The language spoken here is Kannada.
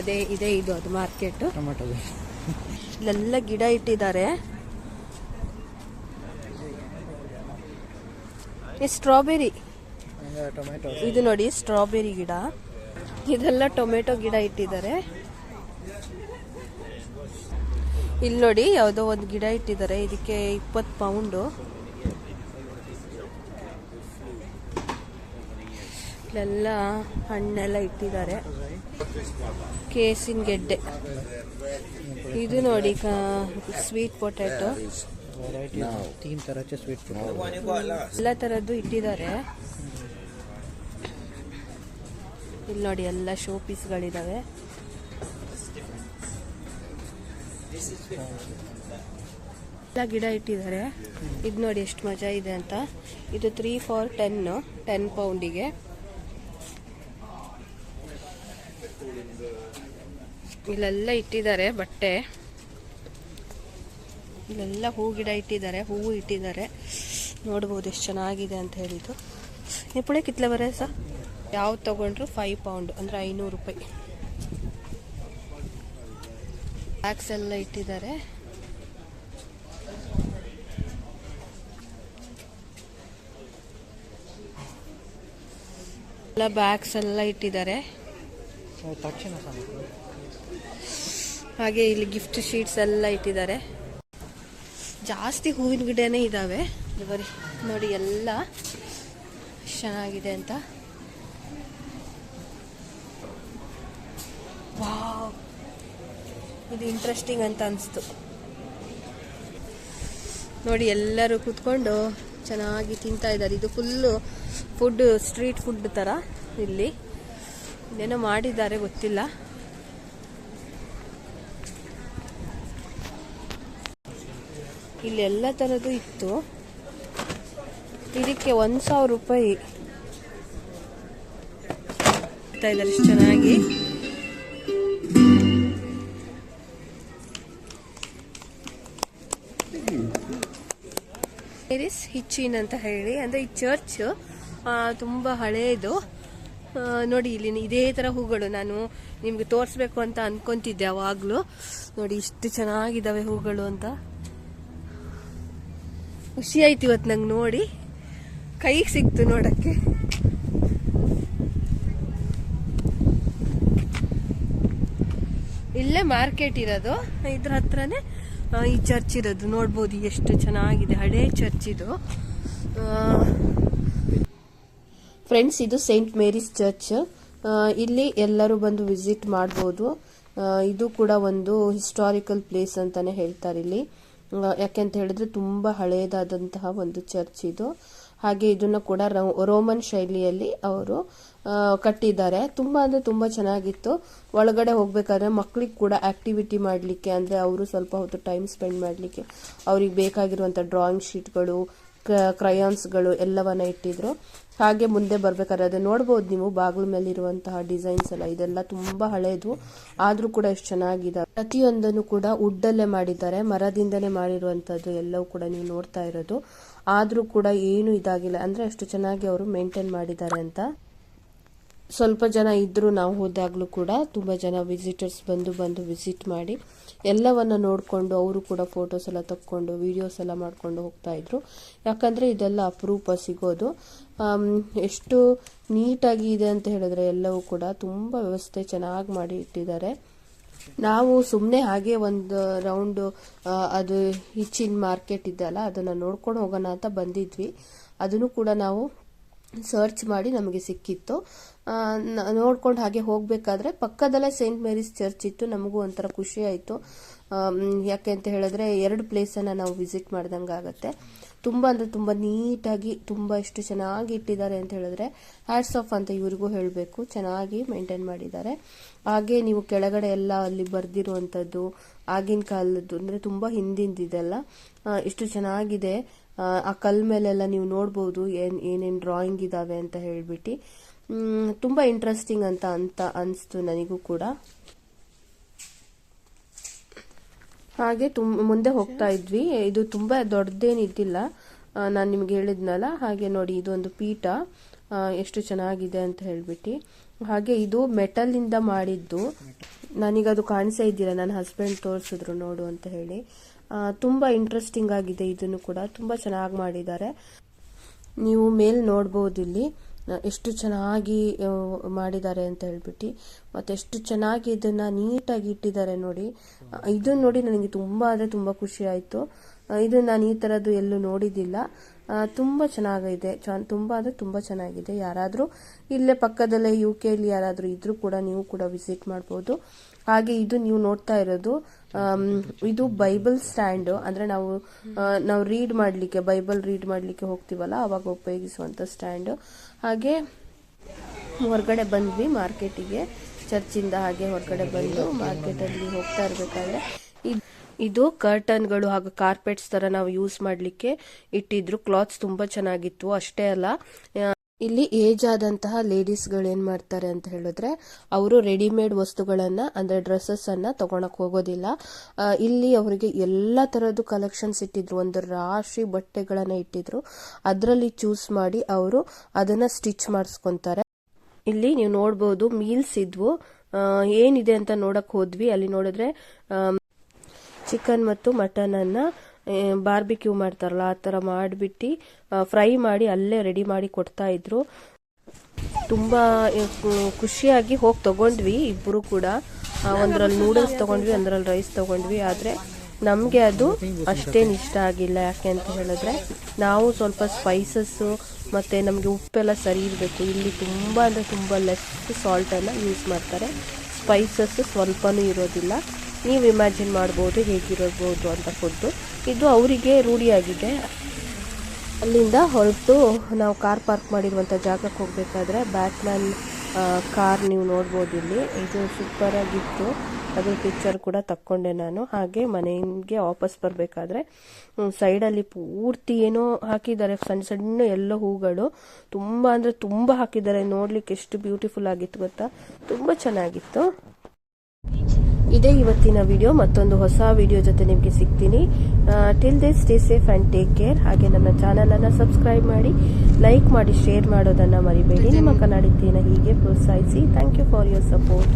ಅದೇ ಇದೆ ಇದು ಅದು ಮಾರ್ಕೆಟ್. ಟೊಮೆಟೊ ಇಲ್ಲೆಲ್ಲ ಗಿಡ ಇಟ್ಟಿದ್ದಾರೆ. ಸ್ಟ್ರಾಬೆರಿ. ಇದು ನೋಡಿ ಸ್ಟ್ರಾಬೆರಿ ಗಿಡ. ಇದೆಲ್ಲ ಟೊಮೆಟೊ ಗಿಡ ಇಟ್ಟಿದ್ದಾರೆ. ಇಲ್ಲಿ ನೋಡಿ ಯಾವುದೋ ಒಂದು ಗಿಡ ಇಟ್ಟಿದ್ದಾರೆ. ಇದಕ್ಕೆ ಇಪ್ಪತ್ತು ಪೌಂಡು. ಇಲ್ಲೆಲ್ಲ ಹಣ್ಣೆಲ್ಲ ಇಟ್ಟಿದ್ದಾರೆ. ಕೇಸಿನ ಗೆಡ್ಡೆ. ಇದು ನೋಡಿ ಸ್ವೀಟ್ ಪೊಟ್ಯಾಟೊ ಎಲ್ಲ ತರದ್ದು ಇಟ್ಟಿದ್ದಾರೆ. ಇಲ್ಲಿ ನೋಡಿ ಎಲ್ಲ ಶೋ ಪೀಸ್ಗಳಿದಾವೆ ಎಲ್ಲ ಗಿಡ ಇಟ್ಟಿದ್ದಾರೆ. ಇದು ನೋಡಿ ಎಷ್ಟು ಮಜಾ ಇದೆ ಅಂತ. ಇದು ತ್ರೀ ಫೋರ್ ಟೆನ್ ಟೆನ್ ಪೌಂಡಿಗೆ ಇಲ್ಲೆಲ್ಲ ಇಟ್ಟಿದ್ದಾರೆ ಬಟ್ಟೆ. ಇಲ್ಲೆಲ್ಲ ಹೂ ಗಿಡ ಇಟ್ಟಿದ್ದಾರೆ, ಹೂವು ಇಟ್ಟಿದ್ದಾರೆ. ನೋಡ್ಬೋದು ಎಷ್ಟು ಚೆನ್ನಾಗಿದೆ ಅಂತ ಹೇಳಿದ್ದು. ಎಪ್ಪಳೆ ಕಿತ್ಲೆ ಬರೇ ಸರ್? ಯಾವ್ದು ತಗೊಂಡ್ರು? ಫೈವ್ ಪೌಂಡ್ ಅಂದರೆ ಐನೂರು ರೂಪಾಯಿ. ಬ್ಯಾಗ್ಸ್ ಎಲ್ಲ ಇಟ್ಟಿದ್ದಾರೆ. ಎಲ್ಲ ಬ್ಯಾಗ್ಸ್ ಎಲ್ಲ ಇಟ್ಟಿದ್ದಾರೆ. ತಕ್ಷಣ ಹಾಗೆ. ಇಲ್ಲಿ ಗಿಫ್ಟ್ ಶೀಟ್ಸ್ ಎಲ್ಲ ಇಟ್ಟಿದ್ದಾರೆ. ಜಾಸ್ತಿ ಹೂವಿನ ಗಿಡನೇ ಇದ್ದಾವೆ ಇದು ಬರೀ ನೋಡಿ ಎಲ್ಲ. ಚೆನ್ನಾಗಿದೆ ಅಂತ. ವಾವ್. ಇದು ಇಂಟ್ರೆಸ್ಟಿಂಗ್ ಅಂತ ಅನಿಸ್ತು. ನೋಡಿ ಎಲ್ಲರೂ ಕೂತ್ಕೊಂಡು ಚೆನ್ನಾಗಿ ತಿಂತಾ ಇದ್ದಾರೆ. ಇದು ಫುಲ್ಲು ಫುಡ್ ಸ್ಟ್ರೀಟ್ ಫುಡ್ ಥರ ಇಲ್ಲಿ. ಇನ್ನೇನೋ ಮಾಡಿದ್ದಾರೆ ಗೊತ್ತಿಲ್ಲ. ಇಲ್ಲಿ ಎಲ್ಲ ಥರದ್ದು ಇತ್ತು. ಇದಕ್ಕೆ ಒಂದು ಸಾವಿರ ರೂಪಾಯಿ. ಇದ್ದಾರೆ ಚೆನ್ನಾಗಿ. ಹಿಚ್ಚಿನ್ ಅಂತ ಹೇಳಿ. ಅಂದ್ರೆ ಈ ಚರ್ಚ್ ತುಂಬಾ ಹಳೆಯದು ನೋಡಿ, ಇಲ್ಲಿ ಇದೇ ಥರ ಹೂಗಳು ನಾನು ನಿಮ್ಗೆ ತೋರಿಸ್ಬೇಕು ಅಂತ ಅನ್ಕೊಂತಿದ್ದೆ ಅವಾಗಲೂ. ನೋಡಿ, ಇಷ್ಟು ಚೆನ್ನಾಗಿದ್ದಾವೆ ಹೂಗಳು ಅಂತ. ಖುಷಿ ಆಯ್ತು ಇವತ್ತು ನಂಗೆ ನೋಡಿ. ಕೈಗೆ ಸಿಕ್ತು ನೋಡಕ್ಕೆ. ಇಲ್ಲೇ ಮಾರ್ಕೆಟ್ ಇರೋದು. ಇದ್ರ ಹತ್ರನೇ ಈ ಚರ್ಚ್ ಇರೋದು. ನೋಡ್ಬೋದು ಎಷ್ಟು ಚೆನ್ನಾಗಿದೆ. ಹಳೇ ಚರ್ಚ್ ಇದು. ಫ್ರೆಂಡ್ಸ್ ಇದು ಸೇಂಟ್ ಮೇರಿಸ್ ಚರ್ಚ್ ಇಲ್ಲಿ ಎಲ್ಲರೂ ಬಂದು ವಿಸಿಟ್ ಮಾಡ್ಬೋದು. ಇದು ಕೂಡ ಒಂದು ಹಿಸ್ಟಾರಿಕಲ್ ಪ್ಲೇಸ್ ಅಂತಾನೆ ಹೇಳ್ತಾರೆ ಇಲ್ಲಿ. ಯಾಕೆಂತ ಹೇಳಿದ್ರೆ ತುಂಬಾ ಹಳೆಯದಾದಂತಹ ಒಂದು ಚರ್ಚ್ ಇದು. ಹಾಗೆ ಇದನ್ನ ಕೂಡ ರೋಮನ್ ಶೈಲಿಯಲ್ಲಿ ಅವರು ಕಟ್ಟಿದ್ದಾರೆ. ತುಂಬಾ ಅಂದ್ರೆ ತುಂಬಾ ಚೆನ್ನಾಗಿತ್ತು. ಒಳಗಡೆ ಹೋಗ್ಬೇಕಾದ್ರೆ ಮಕ್ಕಳಿಗೆ ಕೂಡ ಆಕ್ಟಿವಿಟಿ ಮಾಡಲಿಕ್ಕೆ, ಅಂದ್ರೆ ಅವರು ಸ್ವಲ್ಪ ಹೊತ್ತು ಟೈಮ್ ಸ್ಪೆಂಡ್ ಮಾಡಲಿಕ್ಕೆ ಅವ್ರಿಗೆ ಬೇಕಾಗಿರುವಂತ ಡ್ರಾಯಿಂಗ್ ಶೀಟ್ಗಳು ಕ್ರಯಾನ್ಸ್ಗಳು ಎಲ್ಲವನ್ನ ಇಟ್ಟಿದ್ರು. ಹಾಗೆ ಮುಂದೆ ಬರ್ಬೇಕಾದ್ರೆ ಅದೇ ನೋಡ್ಬೋದು ನೀವು, ಬಾಗಿಲ ಮೇಲೆ ಇರುವಂತಹ ಡಿಸೈನ್ಸ್ ಎಲ್ಲ, ಇದೆಲ್ಲ ತುಂಬಾ ಹಳೇದು. ಆದ್ರೂ ಕೂಡ ಎಷ್ಟು ಚೆನ್ನಾಗಿದೆ. ಪ್ರತಿಯೊಂದನ್ನು ಕೂಡ ಉಡ್ಡಲ್ಲೇ ಮಾಡಿದ್ದಾರೆ. ಮರದಿಂದನೇ ಮಾಡಿರುವಂತದ್ದು ಎಲ್ಲವೂ ಕೂಡ ನೀವು ನೋಡ್ತಾ ಇರೋದು. ಆದ್ರೂ ಕೂಡ ಏನು ಇದಾಗಿಲ್ಲ. ಅಂದ್ರೆ ಅಷ್ಟು ಚೆನ್ನಾಗಿ ಅವರು ಮೇಂಟೈನ್ ಮಾಡಿದ್ದಾರೆ ಅಂತ. ಸ್ವಲ್ಪ ಜನ ಇದ್ದರೂ ನಾವು ಹೋದಾಗಲೂ ಕೂಡ ತುಂಬಾ ಜನ ವಿಸಿಟರ್ಸ್ ಬಂದು ಬಂದು ವಿಸಿಟ್ ಮಾಡಿ ಎಲ್ಲವನ್ನ ನೋಡಿಕೊಂಡು ಅವರು ಕೂಡ ಫೋಟೋಸ್ ಎಲ್ಲ ತಕ್ಕೊಂಡು ವಿಡಿಯೋಸ್ ಎಲ್ಲ ಮಾಡ್ಕೊಂಡು ಹೋಗ್ತಾ ಇದ್ರು. ಯಾಕಂದ್ರೆ ಇದೆಲ್ಲ ಅಪರೂಪ ಸಿಗೋದು. ಎಷ್ಟು ನೀಟಾಗಿ ಇದೆ ಅಂತ ಹೇಳಿದ್ರೆ ಎಲ್ಲವೂ ಕೂಡ ತುಂಬಾ ವ್ಯವಸ್ಥೆ ಚೆನ್ನಾಗಿ ಮಾಡಿ ಇಟ್ಟಿದ್ದಾರೆ. ನಾವು ಸುಮ್ಮನೆ ಹಾಗೆ ಒಂದು ರೌಂಡ್ ಅದು ಹಿಚ್ಚಿನ ಮಾರ್ಕೆಟ್ ಇದೆಯಲ್ಲ ಅದನ್ನ ನೋಡ್ಕೊಂಡು ಹೋಗೋಣ ಅಂತ ಬಂದಿದ್ವಿ. ಅದನ್ನು ಕೂಡ ನಾವು ಸರ್ಚ್ ಮಾಡಿ ನಮಗೆ ಸಿಕ್ಕಿತ್ತು. ನೋಡ್ಕೊಂಡು ಹಾಗೆ ಹೋಗಬೇಕಾದ್ರೆ ಪಕ್ಕದಲ್ಲೇ ಸೇಂಟ್ ಮೇರಿಸ್ ಚರ್ಚ್ ಇತ್ತು. ನಮಗೂ ಒಂಥರ ಖುಷಿ ಆಯಿತು. ಯಾಕೆ ಅಂತ ಹೇಳಿದ್ರೆ ಎರಡು ಪ್ಲೇಸನ್ನು ನಾವು ವಿಸಿಟ್ ಮಾಡ್ದಂಗೆ ಆಗುತ್ತೆ. ತುಂಬ ಅಂದರೆ ತುಂಬ ನೀಟಾಗಿ ತುಂಬ ಎಷ್ಟು ಚೆನ್ನಾಗಿ ಇಟ್ಟಿದ್ದಾರೆ ಅಂತ ಹೇಳಿದ್ರೆ ಹ್ಯಾಟ್ಸ್ ಆಫ್ ಅಂತ ಇವ್ರಿಗೂ ಹೇಳಬೇಕು. ಚೆನ್ನಾಗಿ ಮೇಂಟೈನ್ ಮಾಡಿದ್ದಾರೆ. ಹಾಗೆ ನೀವು ಕೆಳಗಡೆ ಎಲ್ಲ ಅಲ್ಲಿ ಬರೆದಿರುವಂಥದ್ದು ಆಗಿನ ಕಾಲದ್ದು ಅಂದರೆ ತುಂಬ ಹಿಂದಿಂದಿದೆಲ್ಲ ಎಷ್ಟು ಚೆನ್ನಾಗಿದೆ. ಆ, ಕಲ್ ಮೇಲೆಲ್ಲ ನೀವು ನೋಡ್ಬೋದು ಏನು ಏನೇನು ಡ್ರಾಯಿಂಗ್ ಇದಾವೆ ಅಂತ ಹೇಳ್ಬಿಟ್ಟು. ತುಂಬಾ ಇಂಟ್ರೆಸ್ಟಿಂಗ್ ಅಂತ ಅಂತ ಅನಿಸ್ತು ನನಗೂ ಕೂಡ. ಹಾಗೆ ತುಂ ಮುಂದೆ ಹೋಗ್ತಾ ಇದ್ವಿ. ಇದು ತುಂಬಾ ದೊಡ್ಡದೇನಿದ್ದಿಲ್ಲ ನಾನು ನಿಮ್ಗೆ ಹೇಳಿದ್ನಲ್ಲ ಹಾಗೆ ನೋಡಿ ಇದೊಂದು ಪೀಠ. ಆ, ಎಷ್ಟು ಚೆನ್ನಾಗಿದೆ ಅಂತ ಹೇಳ್ಬಿಟ್ಟು. ಹಾಗೆ ಇದು ಮೆಟಲಿಂದ ಮಾಡಿದ್ದು. ನನಗೆ ಅದು ಕಾಣಿಸ್ತಾ ಇದ್ದಿಲ್ಲ ನನ್ನ ಹಸ್ಬೆಂಡ್ ತೋರಿಸಿದ್ರು ನೋಡು ಅಂತ ಹೇಳಿ. ತುಂಬ ಇಂಟ್ರೆಸ್ಟಿಂಗ್ ಆಗಿದೆ ಇದನ್ನು ಕೂಡ. ತುಂಬಾ ಚೆನ್ನಾಗಿ ಮಾಡಿದ್ದಾರೆ. ನೀವು ಮೇಲ್ ನೋಡ್ಬೋದು ಇಲ್ಲಿ. ಎಷ್ಟು ಚೆನ್ನಾಗಿ ಮಾಡಿದ್ದಾರೆ ಅಂತ ಹೇಳ್ಬಿಟ್ಟು ಮತ್ತೆ ಎಷ್ಟು ಚೆನ್ನಾಗಿ ಇದನ್ನ ನೀಟಾಗಿ ಇಟ್ಟಿದ್ದಾರೆ ನೋಡಿ. ಇದನ್ನು ನೋಡಿ ನನಗೆ ತುಂಬಾ ಅಂದ್ರೆ ತುಂಬಾ ಖುಷಿ ಆಯ್ತು. ಇದು ನಾನು ಈ ತರದ್ದು ಎಲ್ಲೂ ನೋಡಿದ್ದಿಲ್ಲ. ಆ, ತುಂಬಾ ಚೆನ್ನಾಗಿದೆ. ತುಂಬಾ ಅಂದ್ರೆ ತುಂಬಾ ಚೆನ್ನಾಗಿದೆ. ಯಾರಾದ್ರೂ ಇಲ್ಲೇ ಪಕ್ಕದಲ್ಲೇ ಯು ಕೆಲಿ ಯಾರಾದ್ರೂ ಇದ್ದರೂ ಕೂಡ ನೀವು ಕೂಡ ವಿಸಿಟ್ ಮಾಡ್ಬೋದು. ಹಾಗೆ ಇದು ನೀವು ನೋಡ್ತಾ ಇರೋದು ಇದು ಬೈಬಲ್ ಸ್ಟ್ಯಾಂಡ್. ಅಂದ್ರೆ ನಾವು ನಾವು ರೀಡ್ ಮಾಡ್ಲಿಕ್ಕೆ, ಬೈಬಲ್ ರೀಡ್ ಮಾಡ್ಲಿಕ್ಕೆ ಹೋಗ್ತೀವಲ್ಲ, ಅವಾಗ ಉಪಯೋಗಿಸುವಂತ ಸ್ಟ್ಯಾಂಡ್. ಹಾಗೆ ಹೊರಗಡೆ ಬಂದ್ವಿ ಮಾರ್ಕೆಟಿಗೆ. ಚರ್ಚಿಂದ ಹಾಗೆ ಹೊರಗಡೆ ಬಂದು ಮಾರ್ಕೆಟ್ ಅಲ್ಲಿ ಹೋಗ್ತಾ ಇರ್ಬೇಕಾದ್ರೆ, ಇದ್- ಕರ್ಟನ್ಗಳು ಹಾಗೂ ಕಾರ್ಪೆಟ್ಸ್ ತರ ನಾವು ಯೂಸ್ ಮಾಡ್ಲಿಕ್ಕೆ ಇಟ್ಟಿದ್ರು. ಕ್ಲಾತ್ಸ್ ತುಂಬಾ ಚೆನ್ನಾಗಿತ್ತು, ಅಷ್ಟೇ ಅಲ್ಲ ಇಲ್ಲಿ ಏಜ್ ಆದಂತಹ ಲೇಡೀಸ್ಗಳು ಏನ್ ಮಾಡ್ತಾರೆ ಅಂತ ಹೇಳಿದ್ರೆ, ಅವರು ರೆಡಿಮೇಡ್ ವಸ್ತುಗಳನ್ನ, ಅಂದ್ರೆ ಡ್ರೆಸ್ಸಸ್ ಅನ್ನ ತಗೊಳಕ್ ಹೋಗೋದಿಲ್ಲ. ಇಲ್ಲಿ ಅವರಿಗೆ ಎಲ್ಲಾ ತರದ್ದು ಕಲೆಕ್ಷನ್ಸ್ ಇಟ್ಟಿದ್ರು. ಒಂದು ರಾಶಿ ಬಟ್ಟೆಗಳನ್ನ ಇಟ್ಟಿದ್ರು. ಅದರಲ್ಲಿ ಚೂಸ್ ಮಾಡಿ ಅವರು ಅದನ್ನ ಸ್ಟಿಚ್ ಮಾಡಿಸ್ಕೊಂತಾರೆ. ಇಲ್ಲಿ ನೀವು ನೋಡ್ಬೋದು ಮೀಲ್ಸ್ ಇದ್ವು. ಏನಿದೆ ಅಂತ ನೋಡಕ್ ಹೋದ್ವಿ. ಅಲ್ಲಿ ನೋಡಿದ್ರೆ ಚಿಕನ್ ಮತ್ತು ಮಟನ್ ಅನ್ನ ಬಾರ್ಬಿಕ್ಯೂ ಮಾಡ್ತಾರಲ್ಲ, ಆ ಥರ ಮಾಡಿಬಿಟ್ಟು ಫ್ರೈ ಮಾಡಿ ಅಲ್ಲೇ ರೆಡಿ ಮಾಡಿ ಕೊಡ್ತಾ ಇದ್ರು. ತುಂಬ ಖುಷಿಯಾಗಿ ಹೋಗಿ ತಗೊಂಡ್ವಿ ಇಬ್ಬರು ಕೂಡ. ಒಂದರಲ್ಲಿ ನೂಡಲ್ಸ್ ತಗೊಂಡ್ವಿ, ಒಂದ್ರಲ್ಲಿ ರೈಸ್ ತಗೊಂಡ್ವಿ. ಆದರೆ ನಮಗೆ ಅದು ಅಷ್ಟೇನು ಇಷ್ಟ ಆಗಿಲ್ಲ. ಯಾಕೆ ಅಂತ ಹೇಳಿದ್ರೆ, ನಾವು ಸ್ವಲ್ಪ ಸ್ಪೈಸಸ್ಸು ಮತ್ತು ನಮಗೆ ಉಪ್ಪೆಲ್ಲ ಸರಿ ಇರಬೇಕು. ಇಲ್ಲಿ ತುಂಬ ಅಂದರೆ ತುಂಬ ಲೆಸ್ ಸಾಲ್ಟನ್ನು ಯೂಸ್ ಮಾಡ್ತಾರೆ. ಸ್ಪೈಸಸ್ಸು ಸ್ವಲ್ಪನೂ ಇರೋದಿಲ್ಲ. ನೀವು ಇಮ್ಯಾಜಿನ್ ಮಾಡ್ಬೋದು ಹೇಗಿರಬಹುದು ಅಂತ ಫುಡ್ಡು ಇದು ಅವರಿಗೆ ರೂಢಿಯಾಗಿದೆ ಅಲ್ಲಿಂದ ಹೊರಟು ನಾವು ಕಾರ್ ಪಾರ್ಕ್ ಮಾಡಿರುವಂಥ ಜಾಗಕ್ಕೆ ಹೋಗಬೇಕಾದ್ರೆ ಬ್ಯಾಟ್ಮ್ಯಾನ್ ಕಾರ್ ನೀವು ನೋಡ್ಬೋದು ಇಲ್ಲಿ. ಇದು ಸೂಪರಾಗಿತ್ತು ಅದ್ರ ಪಿಕ್ಚರ್ ಕೂಡ ತಕ್ಕೊಂಡೆ ನಾನು. ಹಾಗೆ ಮನೆಗೆ ವಾಪಸ್ ಬರಬೇಕಾದ್ರೆ ಸೈಡಲ್ಲಿ ಪೂರ್ತಿ ಏನೋ ಹಾಕಿದ್ದಾರೆ. ಸಣ್ಣ ಸಣ್ಣ ಎಲ್ಲ ಹೂಗಳು. ತುಂಬ ಅಂದರೆ ತುಂಬ ಹಾಕಿದ್ದಾರೆ. ನೋಡ್ಲಿಕ್ಕೆ ಎಷ್ಟು ಬ್ಯೂಟಿಫುಲ್ ಆಗಿತ್ತು ಗೊತ್ತಾ? ತುಂಬ ಚೆನ್ನಾಗಿತ್ತು. ಇದೇ ಇವತ್ತಿನ ವಿಡಿಯೋ ಮತ್ತೊಂದು ಹೊಸ ವಿಡಿಯೋ ಜೊತೆ ನಿಮಗೆ ಸಿಗ್ತೀನಿ. Till this stay safe and take care ಹಾಗೆ ನನ್ನ ಚಾನಲನ್ನು ಸಬ್ಸ್ಕ್ರೈಬ್ ಮಾಡಿ ಲೈಕ್ ಮಾಡಿ ಶೇರ್ ಮಾಡೋದನ್ನು ಮರಿಬೇಡಿ. ನಿಮ್ಮ ಕನ್ನಡತಿಯನ್ನು ಹೀಗೆ ಪ್ರೋತ್ಸಾಹಿಸಿ. Thank you for your support